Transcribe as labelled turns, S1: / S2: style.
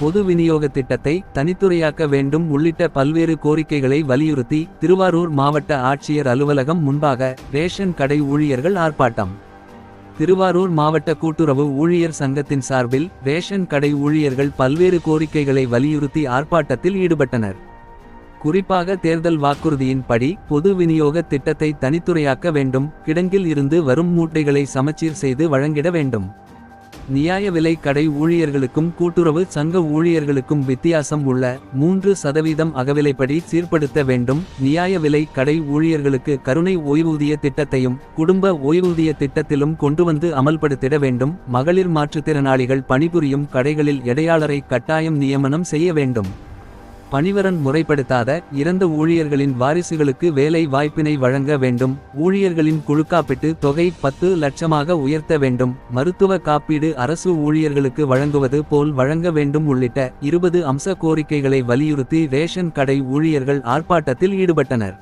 S1: பொது விநியோக திட்டத்தை தனித்துறையாக்க வேண்டும் உள்ளிட்ட பல்வேறு கோரிக்கைகளை வலியுறுத்தி திருவாரூர் மாவட்ட ஆட்சியர் அலுவலகம் முன்பாக ரேஷன் கடை ஊழியர்கள் ஆர்ப்பாட்டம். திருவாரூர் மாவட்ட கூட்டுறவு ஊழியர் சங்கத்தின் சார்பில் ரேஷன் கடை ஊழியர்கள் பல்வேறு கோரிக்கைகளை வலியுறுத்தி ஆர்ப்பாட்டத்தில் ஈடுபட்டனர். குறிப்பாக தேர்தல் வாக்குறுதியின்படி பொது விநியோக திட்டத்தை தனித்துறையாக்க வேண்டும் கிடங்கில் இருந்து வரும் மூட்டைகளை சமச்சீர் செய்து வழங்கிட வேண்டும். நியாய விலை கடை ஊழியர்களுக்கும் கூட்டுறவு சங்க ஊழியர்களுக்கும் வித்தியாசம் உள்ள மூன்று சதவீதம் அகவிலைப்படி சீர்படுத்த வேண்டும். நியாய விலை கடை ஊழியர்களுக்கு கருணை ஓய்வூதிய திட்டத்தையும் குடும்ப ஓய்வூதிய திட்டத்திலும் கொண்டு வந்து அமல்படுத்திட வேண்டும். மகளிர் மாற்றுத்திறனாளிகள் பணிபுரியும் கடைகளில் எடையாளரை கட்டாயம் நியமனம் செய்ய வேண்டும். பணிவரன் முறைப்படுத்தாத இறந்த ஊழியர்களின் வாரிசுகளுக்கு வேலை வாய்ப்பினை வழங்க வேண்டும். ஊழியர்களின் குழுக்காப்பிட்டு தொகை பத்து லட்சமாக உயர்த்த வேண்டும். மருத்துவ காப்பீடு அரசு ஊழியர்களுக்கு வழங்குவது போல் வழங்க வேண்டும் உள்ளிட்ட இருபது அம்ச கோரிக்கைகளை வலியுறுத்தி ரேஷன் கடை ஊழியர்கள் ஆர்ப்பாட்டத்தில் ஈடுபட்டனர்.